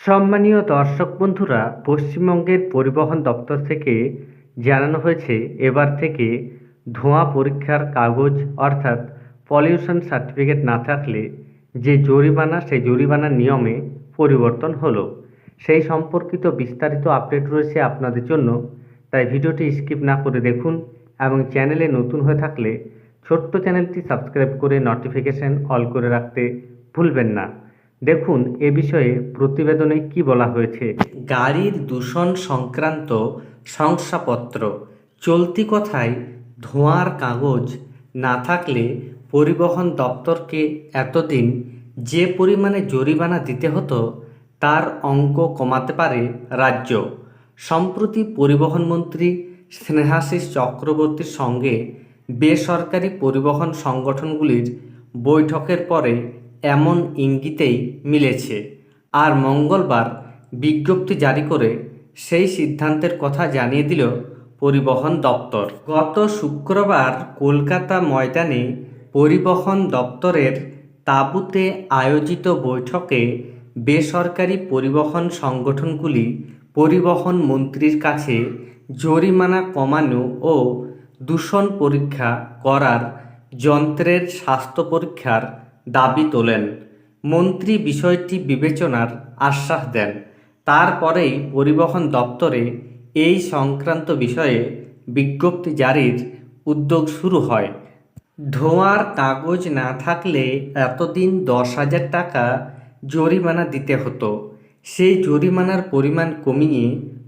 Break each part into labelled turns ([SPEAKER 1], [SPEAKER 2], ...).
[SPEAKER 1] সম্মানীয় দর্শক বন্ধুরা, পশ্চিমবঙ্গের পরিবহন দপ্তর থেকে জানানো হয়েছে, এবার থেকে ধোঁয়া পরীক্ষার কাগজ অর্থাৎ পলিউশন সার্টিফিকেট না থাকলে যে জরিমানা, সেই জরিমানার নিয়মে পরিবর্তন হলো। সেই সম্পর্কিত বিস্তারিত আপডেট রয়েছে আপনাদের জন্য, তাই ভিডিওটি স্কিপ না করে দেখুন এবং চ্যানেলে নতুন হয়ে থাকলে ছোট্ট চ্যানেলটি সাবস্ক্রাইব করে নোটিফিকেশন অল করে রাখতে ভুলবেন না। দেখুন, এ বিষয়ে প্রতিবেদনে কি বলা হয়েছে? গাড়ির দূষণ সংক্রান্ত শংসাপত্র, চলতি কথায় ধোঁয়ার কাগজ না থাকলে পরিবহন দপ্তরকে এতদিন যে পরিমাণে জরিমানা দিতে হতো, তার অঙ্ক কমাতে পারে রাজ্য। সম্প্রতি পরিবহন মন্ত্রী স্নেহাশিস চক্রবর্তীর সঙ্গে বেসরকারি পরিবহন সংগঠনগুলির বৈঠকের পরে এমন ইঙ্গিতেই মিলেছে। আর মঙ্গলবার বিজ্ঞপ্তি জারি করে সেই সিদ্ধান্তের কথা জানিয়ে দিল পরিবহন দপ্তর। গত শুক্রবার কলকাতা ময়দানে পরিবহন দপ্তরের তাঁবুতে আয়োজিত বৈঠকে বেসরকারি পরিবহন সংগঠনগুলি পরিবহন মন্ত্রীর কাছে জরিমানা কমানো ও দূষণ পরীক্ষা করার যন্ত্রের স্বাস্থ্য পরীক্ষার দাবি তোলেন। মন্ত্রী বিষয়টি বিবেচনার আশ্বাস দেন। তারপরেই পরিবহন দপ্তরে এই সংক্রান্ত বিষয়ে বিজ্ঞপ্তি জারির উদ্যোগ শুরু হয়। ধোঁয়ার কাগজ না থাকলে এতদিন দশ হাজার টাকা জরিমানা দিতে হতো। সেই জরিমানার পরিমাণ কমিয়ে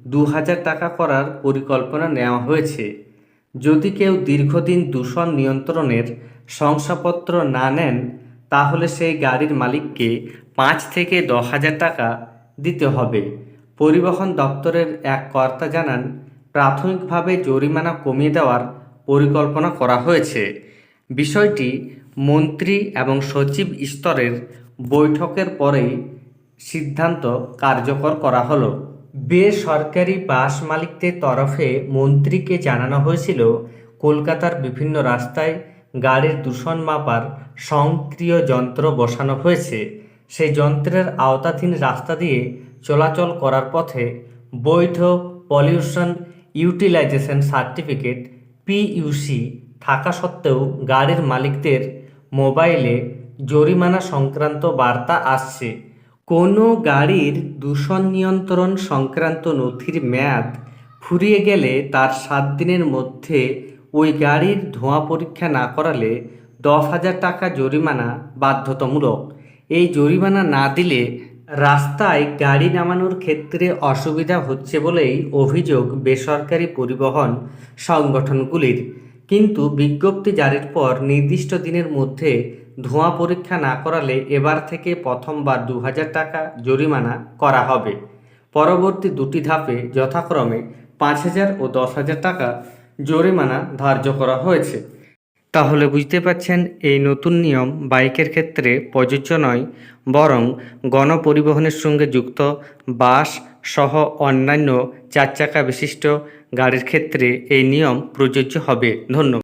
[SPEAKER 1] দু হাজার টাকা করার পরিকল্পনা নেওয়া হয়েছে। যদি কেউ দীর্ঘদিন দূষণ নিয়ন্ত্রণের শংসাপত্র না নেন তাহলে সেই গাড়ির মালিককে পাঁচ থেকে দশ হাজার টাকা দিতে হবে। পরিবহন দপ্তরের এক কর্তা জানান, প্রাথমিকভাবে জরিমানা কমিয়ে দেওয়ার পরিকল্পনা করা হয়েছে। বিষয়টি মন্ত্রী এবং সচিব স্তরের বৈঠকের পরেই সিদ্ধান্ত কার্যকর করা হলো। বেসরকারি বাস মালিকদের তরফে মন্ত্রীকে জানানো হয়েছিল, কলকাতার বিভিন্ন রাস্তায় গাড়ির দূষণ মাপার স্বয়ংক্রিয় যন্ত্র বসানো হয়েছে। সেই যন্ত্রের আওতাধীন রাস্তা দিয়ে চলাচল করার পথে বৈধ পলিউশন ইউটিলাইজেশন সার্টিফিকেট পিইউসি থাকা সত্ত্বেও গাড়ির মালিকদের মোবাইলে জরিমানা সংক্রান্ত বার্তা আসছে। কোনো গাড়ির দূষণ নিয়ন্ত্রণ সংক্রান্ত নথির মেয়াদ ফুরিয়ে গেলে তার সাত দিনের মধ্যে ওই গাড়ির ধোঁয়া পরীক্ষা না করালে দশ হাজার টাকা জরিমানা বাধ্যতামূলক। এই জরিমানা না দিলে রাস্তায় গাড়ি নামানোর ক্ষেত্রে অসুবিধা হচ্ছে বলেই অভিযোগ বেসরকারি পরিবহন সংগঠনগুলির। কিন্তু বিজ্ঞপ্তি জারির পর নির্দিষ্ট দিনের মধ্যে ধোঁয়া পরীক্ষা না করালে এবার থেকে প্রথমবার দু হাজার টাকা জরিমানা করা হবে। পরবর্তী দুটি ধাপে যথাক্রমে পাঁচ হাজার ও দশ হাজার টাকা জরিমানা ধার্য করা হয়েছে। তাহলে বুঝতে পাচ্ছেন এই নতুন নিয়ম বাইকের ক্ষেত্রে প্রযোজ্য নয়, বরং গণপরিবহনের সঙ্গে যুক্ত বাস সহ অন্যান্য চার চাকা বিশিষ্ট গাড়ির ক্ষেত্রে এই নিয়ম প্রযোজ্য হবে। ধন্যবাদ।